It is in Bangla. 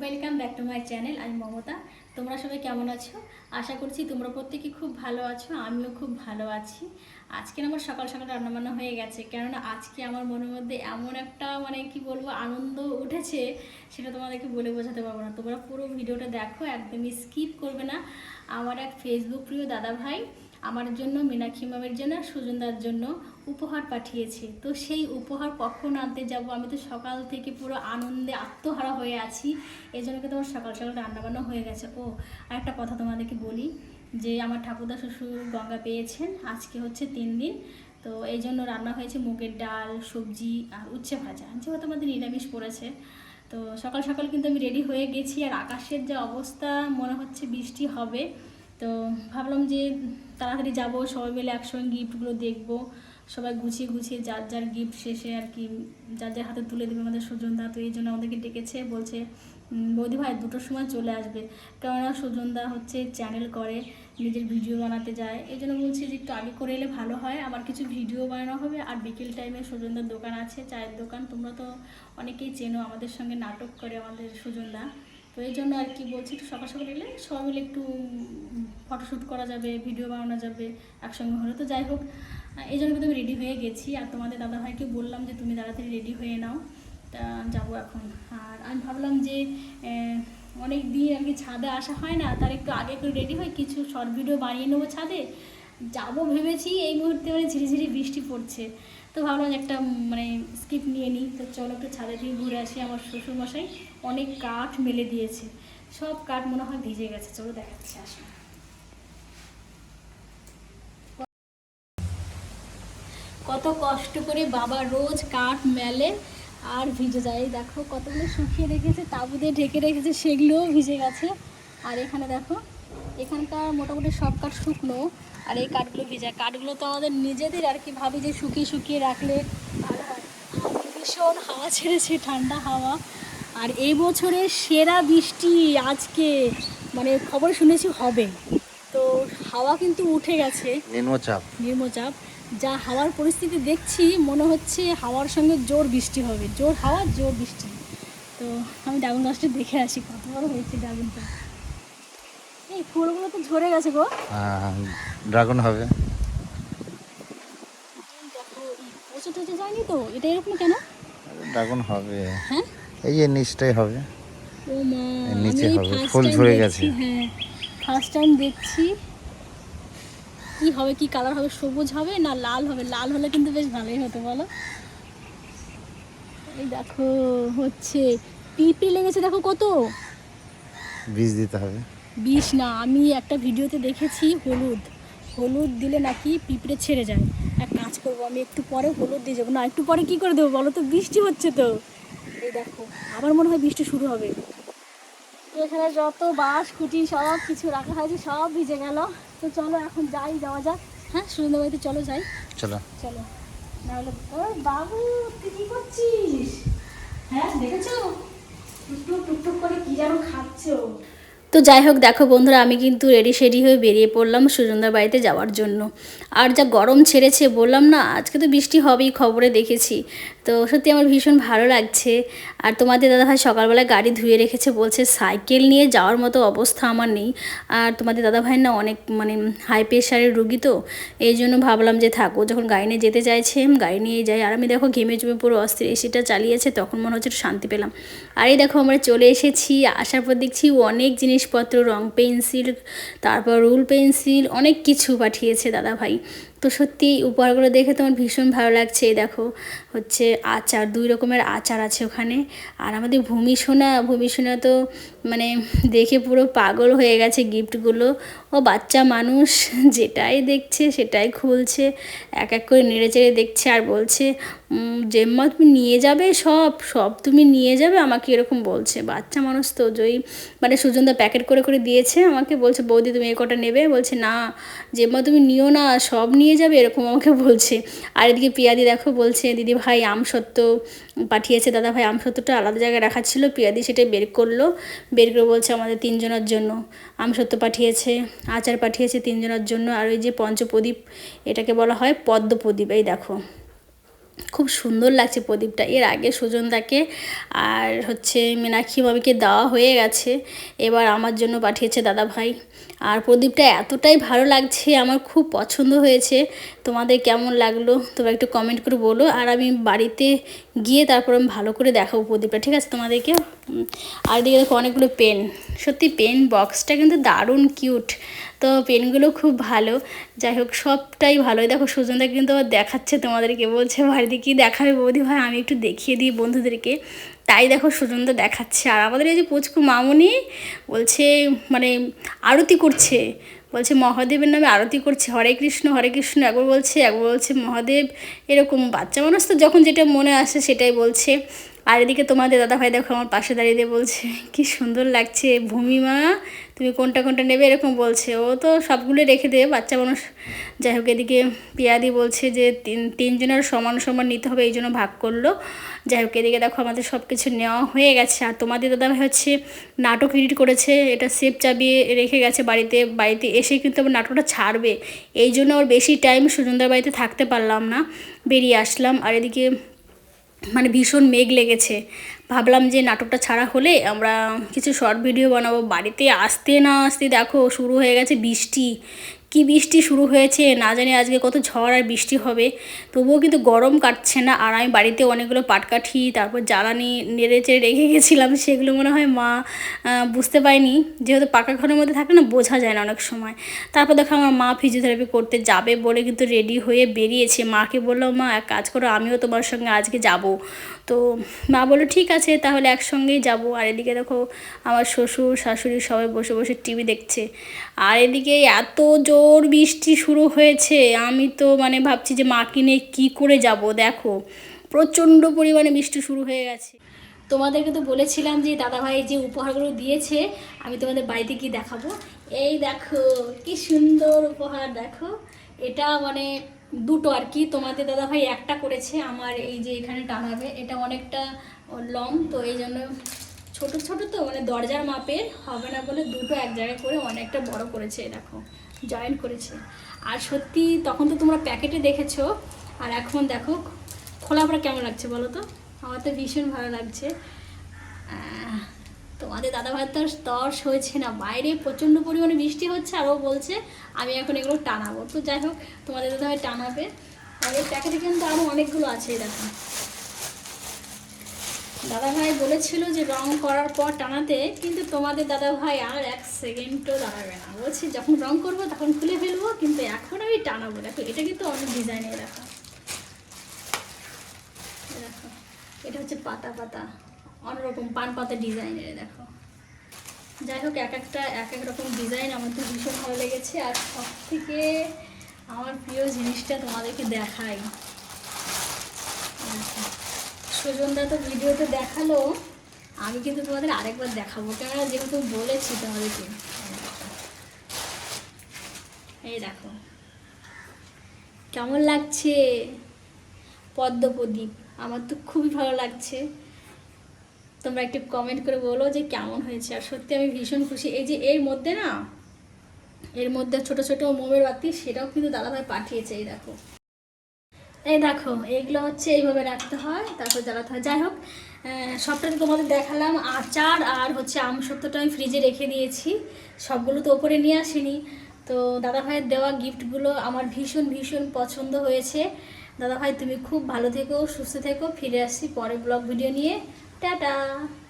Welcome back to my channel আমি মমতা। তোমরা সবাই কেমন আছো? আশা করছি তোমরা প্রত্যেকে খুব ভালো আছো, আমিও খুব ভালো আছি। আজকে আমার সকাল সকাল রান্নাবান্না হয়ে গেছে, কেননা আজকে আমার মনের মধ্যে এমন একটা মানে কি বলব, আনন্দ উঠেছে, সেটা তোমাদেরকে বলে বোঝাতে পারব না। তোমরা পুরো ভিডিওটা দেখো, একদমই স্কিপ করবে না। আমার এক ফেসবুক প্রিয় দাদা ভাই আমার জন্য, মীনাক্ষী ম্যামের জন্য সুজনদার জন্য উপহার পাঠিয়েছে। তো সেই উপহার কখন আনতে যাব? আমি তো সকাল থেকে পুরো আনন্দে আত্মহারা হয়ে আছি। এই জন্য কিন্তু আমার সকাল সকাল রান্নাবান্না হয়ে গেছে। ও আর একটা কথা তোমাদেরকে বলি, যে আমার ঠাকুরদা শ্বশুর গঙ্গা পেয়েছেন। আজকে হচ্ছে তিন দিন। তো এই জন্য রান্না হয়েছে মুগের ডাল, সবজি আর উচ্ছে ভাজা। যেহেতু আমাদের নিরামিষ পড়েছে। তো সকাল সকাল কিন্তু আমি রেডি হয়ে গেছি। আর আকাশের যে অবস্থা, মনে হচ্ছে বৃষ্টি হবে। তো ভাবলাম যে তাড়াতাড়ি যাব, সবাই মিলে একসঙ্গে গিফটগুলো দেখব। সবাই গুছিয়ে গুছিয়ে যার যার গিফট শেষে আর কি যার যার হাতে তুলে দেবে আমাদের সুজনদা, তো এই জন্য আমাদেরকে ডেকেছে, বলছে বৌদি ভাই, দুটোর সময় চলে আসবে। কেননা সুজনদা হচ্ছে চ্যানেল করে, নিজের ভিডিও বানাতে যায়। এই জন্য বলছি যে একটু আগে করে এলে ভালো হয়। আমার কিছু ভিডিও বানানো হবে। আর বিকেল টাইমে সুজনদার দোকান আছে, চায়ের দোকান। তোমরা তো অনেকেই চেনো আমাদের সঙ্গে নাটক করে আমাদের সুজনদা। তো এই জন্য আর কি বলছি, একটু সকাল সকাল এলে সবাই মিলে একটু ফটোশ্যুট করা যাবে, ভিডিও বানানো যাবে একসঙ্গে হলে। তো যাই হোক, এই জন্য কিন্তু আমি রেডি হয়ে গেছি। আর তোমাদের দাদাভাইকে বললাম যে তুমি তাড়াতাড়ি রেডি হয়ে নাও। তা যাব এখন। আর আমি ভাবলাম যে অনেক দিন আর কি ছাদে আসা হয় না, তার একটু আগে করে রেডি হয় কিছু শর্ট ভিডিও বানিয়ে নেব ছাদে। যাব ভেবেছি, এই মুহূর্তে মানে ঝিরিঝিরি বৃষ্টি পড়ছে। তো ভাবলাম একটা মানে স্কিপ নিয়ে নিই। তো চলো একটু ছাদে দিয়ে ঘুরে আসি। আমার শ্বশুরমশাই অনেক কাঠ মেলে দিয়েছে। সব কাঠ মনে হয় ভিজে গেছে। চলো দেখাচ্ছি, আসো। কত কষ্ট করে বাবা রোজ কাঠ মেলে আর ভিজে যায়। দেখো কতগুলো শুকিয়ে রেখেছে, তাবু দিয়ে ঢেকে রেখেছে, সেগুলোও ভিজে গেছে। আর এখানে দেখো এখানকার মোটামুটি সব কাঠ শুকনো আর এই কাঠগুলো ভিজে। কাঠগুলো তো আমাদের নিজেদের আর কি ভাবি যে শুকিয়ে শুকিয়ে রাখলে ভালো হয়। ভীষণ হাওয়া ছেড়েছে ঠান্ডা হাওয়া। আর এই বছরের সেরা বৃষ্টি আজকে মানে খবর শুনেছি হবে। তো হাওয়া কিন্তু উঠে গেছে। নিম্নচাপ। নিম্নচাপ। যা হাওয়ার পরিস্থিতি দেখছি মনে হচ্ছে হাওয়ার সঙ্গে জোর বৃষ্টি হবে। জোর হাওয়া জোর বৃষ্টি। তো আমি ড্রাগন গাছটা দেখে আসি কত বড় হয়েছে ড্রাগনটা এই ফুলগুলো তো ঝরে গেছে গো। ড্রাগন হবে। এই দেখো এই পচে টচে যায়নি তো? এটা এরকম কেন? ড্রাগন হবে। হ্যাঁ? এই যে নিচটাই হবে। ও মা নিচে হবে, ফার্স্ট ফুল টাইম ঝরে দেখছি গেছে। হ্যাঁ। ফার্স্ট টাইম দেখছি। কি হবে কি কালার হবে? সবুজ হবে না লাল হবে? লাল হলে কিন্তু বেশ ভালোই হতো বলো? এই দেখো হচ্ছে পিঁপড়ে লেগেছে দেখো কত? বীজ দিতে হবে। বিষ না আমি একটা ভিডিওতে দেখেছি হলুদ। হলুদ দিলে নাকি পিঁপড়ে ছেড়ে যায়। এক কাজ করব আমি একটু পরে হলুদ দিয়ে যাব। না একটু পরে কি করে দেবো বলো তো? বৃষ্টি হচ্ছে তো। এই দেখো আবার মনে হয় বৃষ্টি শুরু হবে। এখানে যত বাঁশ খুঁটি সব কিছু রাখা হয়েছে সব ভিজে গেল। তো চলো এখন যাই যাওয়া যাক। হ্যাঁ সুন্দর বাড়িতে চলো যাই। চলো। চলো। নাহলে বাবু তুই কি করছিস? হ্যাঁ দেখেছ? টুকটুক টুকটুক করে কি যেন খাচ্ছো। তো যাই হোক, দেখো বন্ধুরা, আমি কিন্তু রেডি শেডি হয়ে বেরিয়ে পড়লাম সুজনদার বাড়িতে যাওয়ার জন্য। আর যা গরম ছেড়েছে, বললাম না, আজকে তো বৃষ্টি হবেই, খবরে দেখেছি। তো সত্যি আমার ভীষণ ভালো লাগছে। আর তোমাদের দাদাভাই সকালবেলায় গাড়ি ধুয়ে রেখেছে, বলছে সাইকেল নিয়ে যাওয়ার মতো অবস্থা আমার নেই। আর তোমাদের দাদাভাই না অনেক মানে হাই প্রেশারের রুগী তো, এই জন্য ভাবলাম যে থাকো, যখন গাড়ি নিয়ে যেতে চাইছে, গাড়ি নিয়ে যাই। আর আমি দেখো ঘেমে জমে পুরো অস্থির এসিটা চালিয়েছে, তখন মনে হচ্ছে শান্তি পেলাম। আর এই দেখো আমরা চলে এসেছি, আসার পর দেখছি অনেক জিনিসপত্র রং পেন্সিল তারপর রুল পেন্সিল অনেক কিছু পাঠিয়েছে দাদা ভাই তো সত্যি উপহারগুলো দেখে তোমার ভীষণ ভালো লাগছে। এই দেখো হচ্ছে আচার দুই রকমের আচার আছে ওখানে। আর আমাদের ভূমি সোনা ভূমি সোনা তো মানে দেখে পুরো পাগল হয়ে গেছে গিফটগুলো। ও বাচ্চা মানুষ যেটাই দেখছে সেটাই খুলছে এক এক করে নেড়ে চেড়ে দেখছে আর বলছে "উম, জেম্মা তুমি নিয়ে যাবে সব সব তুমি নিয়ে যাবে আমাকে এরকম বলছে। বাচ্চা মানুষ তো জয়ী মানে সুজনদা প্যাকেট করে করে দিয়েছে আমাকে বলছে বৌদি তুমি এ কটা নেবে? বলছে না জেম্মা তুমি নিও না সব নিয়ে যাবে এরকম আমাকে বলছে। আর এদিকে পিয়াদি দেখো বলছে, দিদি ভাই, আম সত্য পাঠিয়েছে। দাদা ভাই, আম সত্যটা আলাদা জায়গায় রাখা ছিল। পিয়াদি সেটা বের করল। বের করে বলছে আমাদের তিনজনের জন্য। আম সত্য পাঠিয়েছে, আচার পাঠিয়েছে তিনজনের জন্য। আর ওই যে পঞ্চপ্রদীপ, এটাকে বলা হয় পদ্মপ্রদীপ। এই দেখো। খুব সুন্দর লাগছে প্রদীপটা। এর আগে সুজনদাকে আর হচ্ছে মীনাক্ষী মামিকে দেওয়া হয়ে গেছে। এবার আমার জন্য পাঠিয়েছে দাদা ভাই আর প্রদীপটা এতটাই ভালো লাগছে, আমার খুব পছন্দ হয়েছে। তোমাদের কেমন লাগল তোমরা একটু কমেন্ট করে বলো। আর আমি বাড়িতে গিয়ে তারপর আমি ভালো করে দেখাবো প্রদীপটা, ঠিক আছে তোমাদেরকে? আর দিকে দেখো অনেকগুলো পেন সত্যি পেন বক্সটা কিন্তু দারুণ কিউট তো পেনগুলো খুব ভালো। যাই হোক, সবটাই ভালো। দেখো, সুজনদা কিন্তু আবার দেখাচ্ছে তোমাদেরকে, বলছে, বাড়িতে কি দেখাবে বৌদি ভাই? আমি একটু দেখিয়ে দিই বন্ধুদেরকে। তাই দেখো, সুজনদা দেখাচ্ছে। আর আমাদের এই যে পুচকু মামুনি বলছে মানে আরতি করছে। বলছে, মহাদেবের নামে আরতি করছে। হরে কৃষ্ণ হরে কৃষ্ণ। একবার বলছে একবার বলছে, মহাদেব। এরকম বাচ্চা মানুষ তো যখন যেটা মনে আসে সেটাই বলছে। আর এদিকে তোমাদের দাদা ভাই দেখো আমার পাশে দাঁড়িয়ে দিয়ে বলছে, কি সুন্দর লাগছে ভূমিমা তুমি কোনটা কোনটা নেবে? এরকম বলছে। ও তো সবগুলো রেখে দেবে, বাচ্চা মানুষ। যাই হোক, এদিকে পিয়াদি বলছে যে, তিন, তিনজনের সমান সমান নিতে হবে, এই জন্য ভাগ করল। যাই হোক, এদিকে দেখো আমাদের সব কিছু নেওয়া হয়ে গেছে। আর তোমাদের দাদা ভাই হচ্ছে নাটক এডিট করেছে, এটা সেফ চাবিয়ে রেখে গেছে বাড়িতে বাড়িতে এসে কিন্তু আবার নাটকটা ছাড়বে। এই জন্য ওর বেশি টাইম সুজনদার বাড়িতে থাকতে পারলাম না। বেরিয়ে আসলাম, আর এদিকে মানে ভীষণ মেঘ লেগেছে। ভাবলাম যে নাটকটা ছাড়া হলে আমরা কিছু শর্ট ভিডিও বানাবো। বাড়িতে আসতে না আসতে দেখো শুরু হয়ে গেছে বৃষ্টি। কি বৃষ্টি শুরু হয়েছে, না জানি আজকে কত ঝড় আর বৃষ্টি হবে। তবুও কিন্তু গরম কাটছে না, আর আমি বাড়িতে অনেকগুলো পাটকাঠি, তারপর জ্বালানি নেড়ে চেড়ে রেখে গেছিলাম, সেগুলো মনে হয় মা বুঝতে পারিনি। যেহেতু পাকা ঘরের মধ্যে থাকে না, বোঝা যায় না অনেক সময়। তারপর দেখো আমার মা ফিজিওথেরাপি করতে যাবে বলে কিন্তু রেডি হয়ে বেরিয়েছে। মাকে বলল মা, এক কাজ করো, আমিও তোমার সঙ্গে আজকে যাব। তো মা বলো ঠিক আছে, তাহলে একসঙ্গেই যাব। আর এদিকে দেখো আমার শ্বশুর, শাশুড়ি সবাই বসে বসে টিভি দেখছে। আর এদিকে এত জোর বৃষ্টি শুরু হয়েছে, আমি তো মানে ভাবছি যে মাকে নিয়ে কী করে যাব, দেখো। প্রচণ্ড পরিমাণে বৃষ্টি শুরু হয়ে গেছে। তোমাদেরকে তো বলেছিলাম যে, দাদাভাই যে উপহারগুলো দিয়েছে, আমি তোমাদের বাড়িতে গিয়ে দেখাবো। এই দেখো, কি সুন্দর উপহার, দেখো। এটা মানে দুটো আর কি। তোমাদের দাদাভাই একটা করেছে, আমার এই যে এখানে টানাবে। এটা অনেকটা লং তো এই জন্য ছোটো ছোটো তো মানে দরজার মাপের হবে না বলে দুটো এক জায়গায় করে অনেকটা বড় করেছে দেখো জয়েন করেছে। আর সত্যি, তখন তো তোমরা প্যাকেটে দেখেছ, আর এখন দেখো খোলা পরে কেমন লাগছে বলো তো? আমার তো ভীষণ ভালো লাগছে। তোমাদের দাদাভাই তো তর্স হয়েছে না। বাইরে প্রচণ্ড পরিমাণে বৃষ্টি হচ্ছে আর ও বলছে, আমি এখন এগুলো টানাবো। তো যাই হোক, তোমাদের দাদাভাই টানাবে। আর এই প্যাকেটে কিন্তু আরও অনেকগুলো আছে দেখো। দাদাভাই বলেছিল যে রং করার পর টানাতে, কিন্তু তোমাদের দাদাভাই আর এক সেকেন্ডও দাঁড়াবে না। বলছি, যখন রং করব তখন খুলে ফেলব, কিন্তু এখন আমি টানাবো। দেখো, এটা কিন্তু অনেক ডিজাইনের দেখো, এটা হচ্ছে পাতা পাতা। অন্যরকম পান পাতা ডিজাইনের দেখো। যাই হোক, এক একটা, এক এক রকম ডিজাইন আমার তো ভীষণ ভালো লেগেছে। আর সব থেকে আমার প্রিয় জিনিসটা তোমাদেরকে দেখাই। দেখো। সুজনদা তো ভিডিওতে দেখাল, আমি কিন্তু তোমাদের আরেকবার দেখাবো। কেননা যেহেতু বলেছি তোমাদেরকে। এই দেখো, কেমন লাগছে? পদ্ম প্রদীপ আমার তো খুবই ভালো লাগছে। তোমরা একটু কমেন্ট করে বলো যে কেমন হয়েছে। আর সত্যি আমি ভীষণ খুশি। এই যে এর মধ্যে না, এর মধ্যে ছোট ছোট মোমের বাতি, সেটাও কিন্তু দাদাভাই পাঠিয়েছে, এই দেখো। এই দেখো এইগুলো হচ্ছে এইভাবে রাখতে হয়, তারপর জ্বালাতে হয়। যাই হোক সবটা তোমাদের দেখালাম। আচার আর হচ্ছে আম সত্যটা আমি ফ্রিজে রেখে দিয়েছি। সবগুলো তো ওপরে নিয়ে আসিনি। তো দাদা ভাইয়ের দেওয়া গিফটগুলো আমার ভীষণ ভীষণ পছন্দ হয়েছে। দাদা ভাই, তুমি খুব ভালো থেকো, সুস্থ থেকো। ফিরে আসছি পরে ব্লগ ভিডিও নিয়ে। 哒哒。